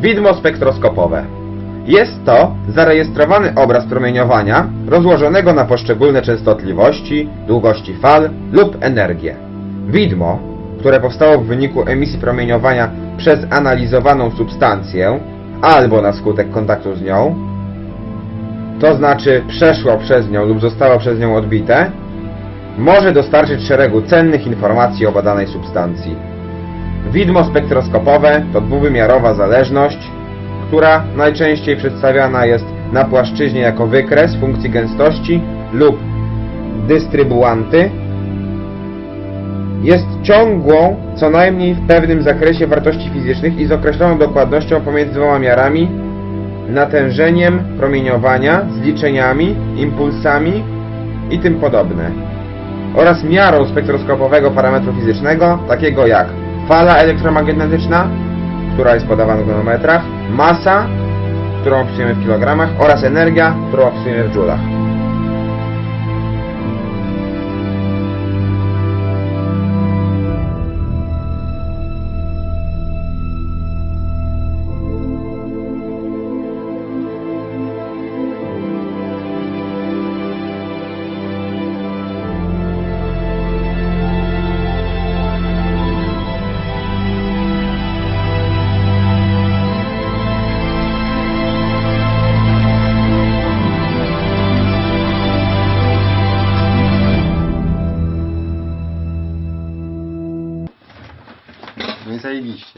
Widmo spektroskopowe. Jest to zarejestrowany obraz promieniowania rozłożonego na poszczególne częstotliwości, długości fal lub energię. Widmo, które powstało w wyniku emisji promieniowania przez analizowaną substancję albo na skutek kontaktu z nią, to znaczy przeszło przez nią lub zostało przez nią odbite, może dostarczyć szeregu cennych informacji o badanej substancji. Widmo spektroskopowe to dwuwymiarowa zależność, która najczęściej przedstawiana jest na płaszczyźnie jako wykres funkcji gęstości lub dystrybuanty. Jest ciągłą, co najmniej w pewnym zakresie wartości fizycznych i z określoną dokładnością pomiędzy dwoma miarami, natężeniem promieniowania, zliczeniami, impulsami i tym podobne oraz miarą spektroskopowego parametru fizycznego, takiego jak fala elektromagnetyczna, która jest podawana w nanometrach, masa, którą opisujemy w kilogramach oraz energia, którą opisujemy w joulach. Mesmo aí, bicha.